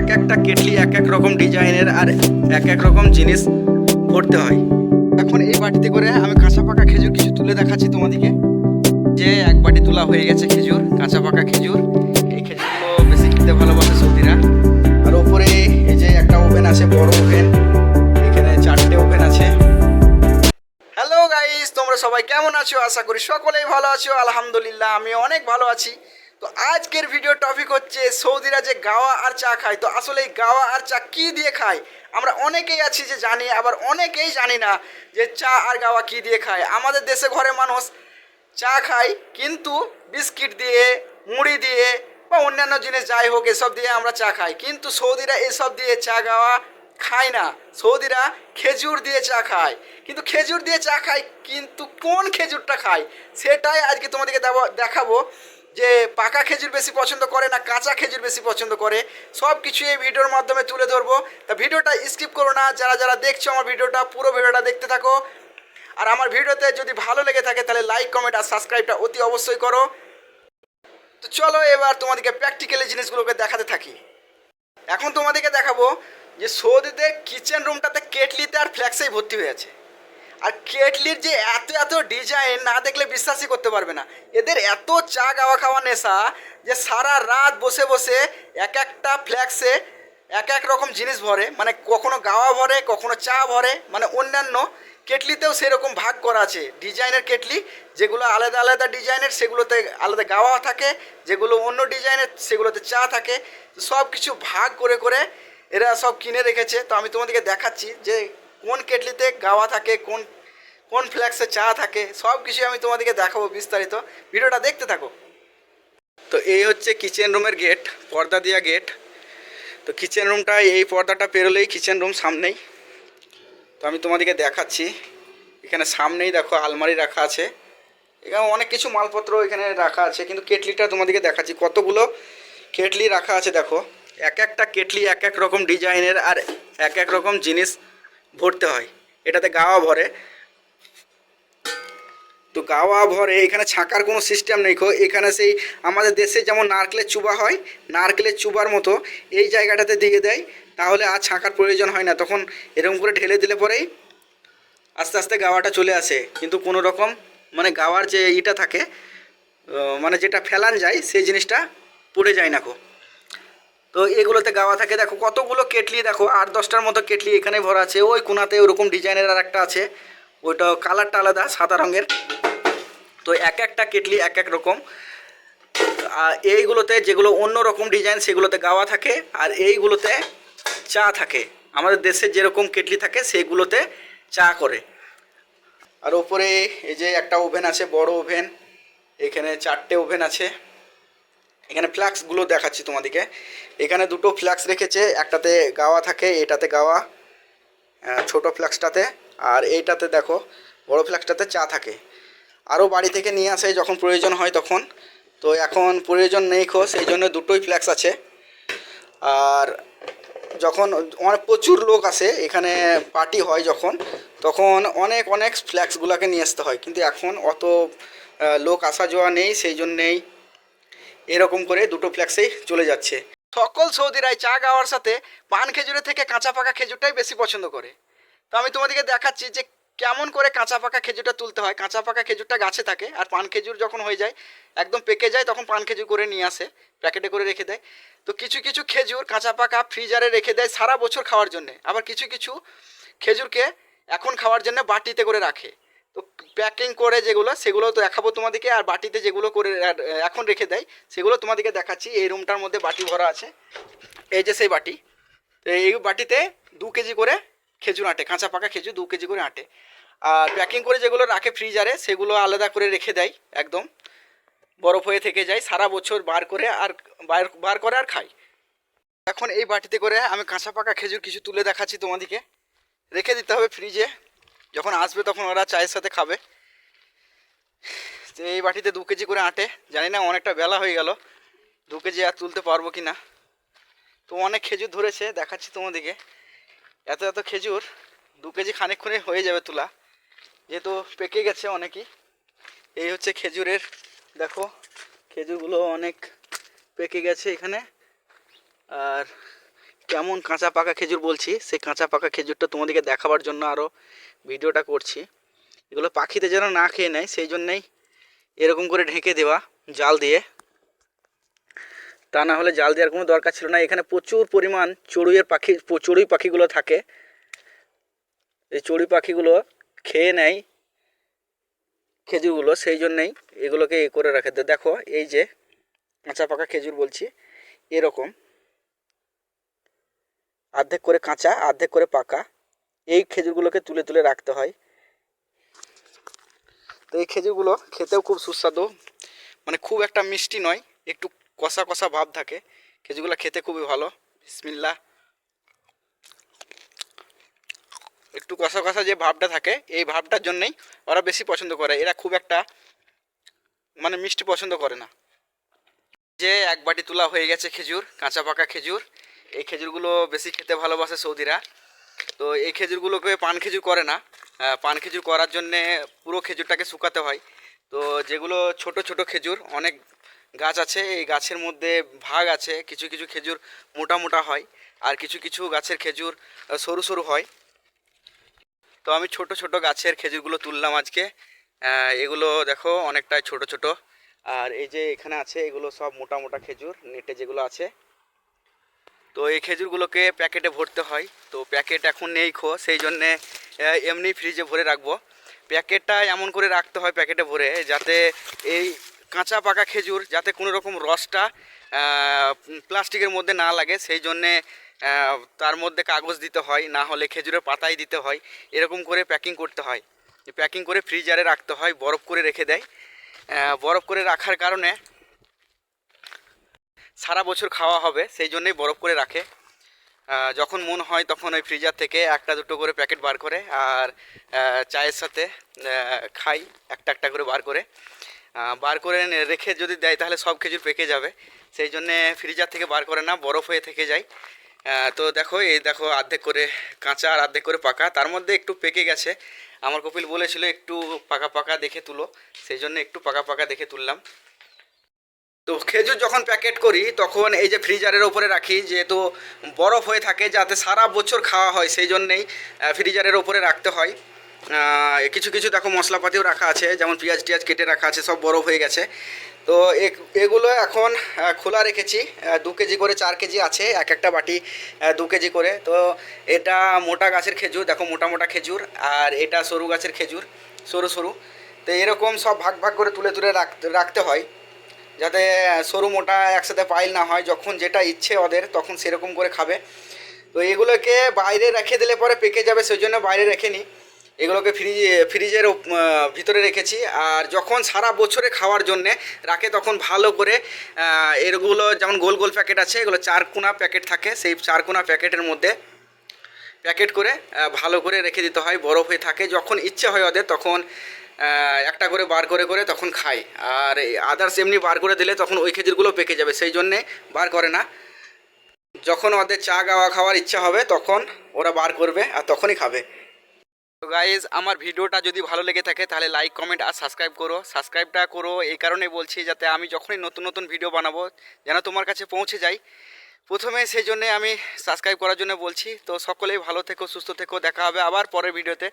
এক একটা কেটলি এক এক রকম ডিজাইনের আর এক এক রকম জিনিস ভরতে হয়। এখন এই বাটিতে করে আমি কাঁচা পাকা খেজুর কিছু তুলে দেখাচ্ছি তোমাদেরকে যে এক বাটি তোলা হয়ে গেছে খেজুর, কাঁচা পাকা খেজুর। এই খেজুরগুলো বেশি খেতে ভালোবাসে সৌদিরা আর ওপরে এই যে একটা ওভেন আছে, বড় ওভেন। এখানে চারটে ওভেন আছে। হ্যালো গাইস তোমরা সবাই কেমন আছো? আশা করি সকলেই ভালো আছো। আলহামদুলিল্লাহ, আমি অনেক ভালো আছি। তো আজকের ভিডিও টপিক হচ্ছে সৌদিরা যে গাওয়া আর চা খায়। তো আসলে এই গাওয়া আর চা কি দিয়ে খায়? আমরা অনেকেই আছি যে জানি, আবার অনেকেই জানি না যে চা আর গাওয়া কি দিয়ে খায়। আমাদের দেশে ঘরে মানুষ চা খায়, কিন্তু বিস্কিট দিয়ে, মুড়ি দিয়ে বা অন্যান্য জিনিস যাই হোক, এসব দিয়ে আমরা চা খাই। কিন্তু সৌদিরা এসব দিয়ে চা গাওয়া খায় না। সৌদিরা খেজুর দিয়ে চা খায়। কিন্তু খেজুর দিয়ে চা খায়, কিন্তু কোন খেজুরটা খায়? সেটাই আজকে তোমাদেরকে দেখাবো। যে পাকা খেজুর বেশি পছন্দ করে না, কাঁচা খেজুর বেশি পছন্দ করে, সব কিছু এই ভিডিওর মাধ্যমে তুলে ধরবো। তা ভিডিওটা স্কিপ করো না, যারা যারা দেখছ আমার ভিডিওটা, পুরো ভিডিওটা দেখতে থাকো। আর আমার ভিডিওতে যদি ভালো লেগে থাকে, তাহলে লাইক কমেন্ট আর সাবস্ক্রাইবটা অতি অবশ্যই করো। তো চলো এবার তোমাদেরকে প্র্যাকটিক্যালি জিনিসগুলোকে দেখাতে থাকি। এখন তোমাদেরকে দেখাবো যে সৌদিতে কিচেন রুমটাতে কেটলিতে আর ফ্ল্যাক্সেই ভর্তি হয়ে আছে। আর কেটলির যে এত এত ডিজাইন না দেখলে বিশ্বাসই করতে পারবে না। এদের এত চা গাওয়া খাওয়া নেশা যে সারা রাত বসে বসে এক একটা ফ্ল্যাক্সে এক এক রকম জিনিস ভরে মানে কখনো গাওয়া ভরে, কখনো চা ভরে মানে অন্যান্য কেটলিতেও সেরকম ভাগ করা আছে। ডিজাইনের কেটলি, যেগুলো আলাদা আলাদা ডিজাইনের সেগুলোতে আলাদা গাওয়া থাকে, যেগুলো অন্য ডিজাইনের সেগুলোতে চা থাকে। সব কিছু ভাগ করে করে এরা সব কিনে রেখেছে। তো আমি তোমাদেরকে দেখাচ্ছি যে কোন কেটলিতে গাওয়া থাকে, কোন কোন ফ্ল্যাক্সে চা থাকে, সব কিছু আমি তোমাদেরকে দেখাবো বিস্তারিত। ভিডিওটা দেখতে থাকো। তো এই হচ্ছে কিচেন রুমের গেট পর্দা দেওয়া গেট তো কিচেন রুমটা এই পর্দাটা পেরোলেই কিচেন রুম সামনেই। তো আমি তোমাদেরকে দেখাচ্ছি। এখানে সামনেই দেখো আলমারি রাখা আছে। এখানে অনেক কিছু মালপত্র এখানে রাখা আছে, কিন্তু কেটলিটা তোমাদেরকে দেখাচ্ছি। কতগুলো কেটলি রাখা আছে দেখো। এক একটা কেটলি এক এক রকম ডিজাইনের আর এক এক রকম জিনিস ভরতে হয়। এটাতে গাওয়া ভরে। তো গাওয়া ভরে, এখানে ছাকার কোনো সিস্টেম নেই খো। এখানে সেই আমাদের দেশে যেমন নারকেলের চুবা হয়, নারকেলের চুবার মতো এই জায়গাটাতে দিয়ে দেয়। তাহলে আর ছাকার প্রয়োজন হয় না। তখন এরকম করে ঢেলে দিলে পরেই আস্তে আস্তে গাওয়াটা চলে আসে। কিন্তু কোনো রকম মানে গাওয়ার যে ইটা থাকে মানে যেটা ফেলান যায়, সেই জিনিসটা পড়ে যায় না খো। তো এগুলোতে গাওয়া থাকে। দেখো, কতগুলো কেটলি দেখো, আট দশটার মতো কেটলি এখানে ভরা আছে। ওই কোনাতে ওরকম ডিজাইনের আর একটা আছে। ওইটা কালারটা আলাদা, সাদা রঙের। তো এক একটা কেটলি এক এক রকম। আর এইগুলোতে যেগুলো অন্য রকম ডিজাইন, সেগুলোতে গাওয়া থাকে। আর এইগুলোতে চা থাকে। আমাদের দেশে যেরকম কেটলি থাকে, সেগুলোতে চা করে। আর ওপরে এই যে একটা ওভেন আছে, বড় ওভেন। এখানে চারটে ওভেন আছে। এখানে ফ্ল্যাক্সগুলো দেখাচ্ছি তোমাদেরকে। এখানে দুটো ফ্ল্যাক্স রেখেছে, একটাতে গাওয়া থাকে, এটাতে গাওয়া ছোট ফ্ল্যাক্সটাতে আর এইটাতে দেখো, বড় ফ্ল্যাক্সটাতে চা থাকে। আরও বাড়ি থেকে নিয়ে আসে যখন প্রয়োজন হয় তখন। তো এখন প্রয়োজন নেই খো সেই জন্য দুটোই ফ্ল্যাক্স আছে। আর যখন অনেক প্রচুর লোক আসে, এখানে পার্টি হয় যখন, তখন অনেক অনেক ফ্ল্যাক্সগুলোকে নিয়ে আসতে হয়। কিন্তু এখন অত লোক আসা যাওয়া নেই, সেই জন্যেই এরকম করে দুটো ফ্ল্যাক্সেই চলে যাচ্ছে। সকল সৌদিরাই চা গাওয়ার সাথে পান খেজুরের থেকে কাঁচা পাকা খেজুরটাই বেশি পছন্দ করে। তো আমি তোমাদেরকে দেখাচ্ছি যে কেমন করে কাঁচা পাকা খেজুরটা তুলতে হয়। কাঁচা পাকা খেজুরটা গাছে থাকে আর পান খেজুর যখন হয়ে যায়, একদম পেকে যায়, তখন পান খেজুর করে নিয়ে আসে, প্যাকেটে করে রেখে দেয়। তো কিছু কিছু খেজুর কাঁচা পাকা ফ্রিজারে রেখে দেয় সারা বছর খাওয়ার জন্য। আবার কিছু কিছু খেজুরকে এখন খাওয়ার জন্য বাটিতে করে রাখে। তো প্যাকিং করে যেগুলো, সেগুলো তো দেখাবো তোমাদেরকে। আর বাটিতে যেগুলো করে এখন রেখে দেয়, সেগুলো তোমাদেরকে দেখাচ্ছি। এই রুমটার মধ্যে বাটি ভরা আছে। এই যে সেই বাটি। এই বাটিতে দু কেজি করে খেজুর আঁটে, কাঁচা পাকা খেজুর দু কেজি করে আঁটে। আর প্যাকিং করে যেগুলো রাখে ফ্রিজারে সেগুলো আলাদা করে রেখে দেয়, একদম। বরফ হয়ে থেকে যায়, সারা বছর বার করে আর, বার বার করে আর খাই। এখন এই বাটিতে করে আমি কাঁচা পাকা খেজুর কিছু তুলে দেখাচ্ছি তোমাদেরকে। রেখে দিতে হবে ফ্রিজে যখন আসবে তখন ওরা চায়ের সাথে খাবে। তো এই বাটিতে দু কেজি করে আঁটে। জানি না, অনেকটা বেলা হয়ে গেল। দু কেজি আর তুলতে পারব কি না তো অনেক খেজুর ধরেছে, দেখাচ্ছি তোমাদেরকে। এত এত খেজুর, দু কেজি খানিকক্ষণে হয়ে যাবে তোলা। যেহেতু পেকে গেছে অনেকই। এই হচ্ছে খেজুরের, দেখো, খেজুরগুলো অনেক পেকে গেছে এখানে। আর কেমন কাঁচা পাকা খেজুর বলছি, সেই কাঁচা পাকা খেজুরটা তোমাদেরকে দেখাবার জন্য আরও ভিডিওটা করছি। এগুলো পাখিতে যেন না খেয়ে নেয়, সেই জন্যেই এরকম করে ঢেকে দেওয়া জাল দিয়ে। তা না হলে জাল দেওয়ার কোনো দরকার ছিল না। এখানে প্রচুর পরিমাণ চড়ুইয়ের পাখি, চড়ুই পাখিগুলো থাকে। এই চড়ুই পাখিগুলো খেয়ে নেয় খেজুরগুলো, সেই জন্যেই এগুলোকে এ করে রাখে। দেখো, এই যে কাঁচা পাকা খেজুর বলছি, এরকম। অর্ধেক করে কাঁচা অর্ধেক করে পাকা। এই খেজুরগুলোকে তুলে তুলে রাখতে হয়। তো এই খেজুরগুলো খেতেও খুব সুস্বাদু। মানে খুব একটা মিষ্টি নয়, একটু কষা কষা ভাব থাকে। খেজুরগুলো খেতে খুবই ভালো। বিসমিল্লা একটু কষা কষা যে ভাবটা থাকে, এই ভাবটার জন্যেই ওরা বেশি পছন্দ করে। এরা খুব একটা মানে মিষ্টি পছন্দ করে না। যে এক বাটি তোলা হয়ে গেছে খেজুর, কাঁচা পাকা খেজুর। এই খেজুরগুলো বেশি খেতে ভালোবাসে সৌদিরা। তো এই খেজুরগুলোকে পান খেজুর করে না। পান খেজুর করার জন্যে পুরো খেজুরটাকে শুকাতে হয়। তো যেগুলো ছোট ছোট খেজুর, অনেক গাছ আছে, এই গাছের মধ্যে ভাগ আছে, কিছু কিছু খেজুর মোটা মোটা হয় আর কিছু কিছু গাছের খেজুর সরু সরু হয়। তো আমি ছোট ছোট গাছের খেজুরগুলো তুললাম আজকে। এগুলো দেখো অনেকটাই ছোট ছোট। আর এই যে এখানে আছে, এগুলো সব মোটা মোটা খেজুর, নেটে যেগুলো আছে। তো এই খেজুরগুলোকে প্যাকেটে ভরতে হয়। তো প্যাকেট এখন নেই খো সেই জন্যে এমনি ফ্রিজে ভরে রাখব। প্যাকেটটা এমন করে রাখতে হয় প্যাকেটে ভরে, যাতে এই কাঁচা পাকা খেজুর যাতে কোনো রকম রসটা প্লাস্টিকের মধ্যে না লাগে। সেই জন্যে তার মধ্যে কাগজ দিতে হয়, না হলে খেজুরের পাতাই দিতে হয়। এরকম করে প্যাকিং করতে হয়। প্যাকিং করে ফ্রিজারে রাখতে হয়, বরফ করে রেখে দেয়। বরফ করে রাখার কারণে সারা বছর খাওয়া হবে, সেই জন্যই বরফ করে রাখে। যখন মন হয় তখন ওই ফ্রিজার থেকে একটা দুটো করে প্যাকেট বার করে আর চায়ের সাথে খাই, একটা একটা করে বার করে। বার করে রেখে যদি দেয় তাহলে সব খেজুর পেকে যাবে। সেই জন্যে ফ্রিজার থেকে বার করে না, বরফ হয়ে থেকে যায়। তো দেখো, এই দেখো অর্ধেক করে কাঁচা আর অর্ধেক করে পাকা। তার মধ্যে একটু পেকে গেছে। আমার কপিল বলেছিল একটু পাকা পাকা দেখে তুলো। সেই জন্য একটু পাকা পাকা দেখে তুললাম। তো খেজুর যখন প্যাকেট করি, তখন এই যে ফ্রিজারের ওপরে রাখি, যেহেতু বরফ হয়ে থাকে, যাতে সারা বছর খাওয়া হয়, সেই জন্যেই ফ্রিজারের ওপরে রাখতে হয়। কিছু কিছু দেখো মশলাপাতিও রাখা আছে, যেমন পেঁয়াজ টিয়াজ কেটে রাখা আছে, সব বরফ হয়ে গেছে। তো এগুলো এখন খোলা রেখেছি দু কেজি করে চার কেজি আছে, এক একটা বাটি দু কেজি করে। তো এটা মোটা গাছের খেজুর, দেখো মোটা মোটা খেজুর, আর এটা সরু গাছের খেজুর, সরু সরু। তো এরকম সব ভাগ ভাগ করে তুলে তুলে রাখতে হয়। যাতে সরু মোটা একসাথে পাইল না হয়, যখন যেটা ইচ্ছে ওদের, তখন সেরকম করে খাবে। তো এগুলোকে বাইরে রেখে দিলে পরে পেকে যাবে সেই জন্য বাইরে রেখে নিই এগুলোকে ফ্রিজ ফ্রিজের ভিতরে রেখেছি। আর যখন সারা বছরে খাওয়ার জন্যে রাখে, তখন ভালো করে এরগুলো যেমন গোল গোল প্যাকেট আছে, এগুলো চারকোনা প্যাকেট থাকে, সেই চারকোনা প্যাকেটের মধ্যে প্যাকেট করে ভালো করে রেখে দিতে হয়, বরফ হয়ে থাকে। যখন ইচ্ছে হয় ওদের, তখন একটা করে বার করে করে তখন খায় আর আদার্স এমনি বার করে দিলে তখন ওই খেজুরগুলো পেকে যাবে, সেই জন্যে বার করে না। যখন ওদের চা গাওয়া খাওয়ার ইচ্ছা হবে, তখন ওরা বার করবে আর তখনই খাবে। তো গাইজ আমার ভিডিওটা যদি ভালো লেগে থাকে, তাহলে লাইক কমেন্ট আর সাবস্ক্রাইব করো। সাবস্ক্রাইবটা করো, এই কারণে বলছি যাতে আমি যখনই নতুন নতুন ভিডিও বানাবো, যেন তোমার কাছে পৌঁছে যায় প্রথমে সেই জন্যে আমি সাবস্ক্রাইব করার জন্য বলছি। তো সকলেই ভালো থেকো, সুস্থ থেকো, দেখা হবে আবার পরের ভিডিওতে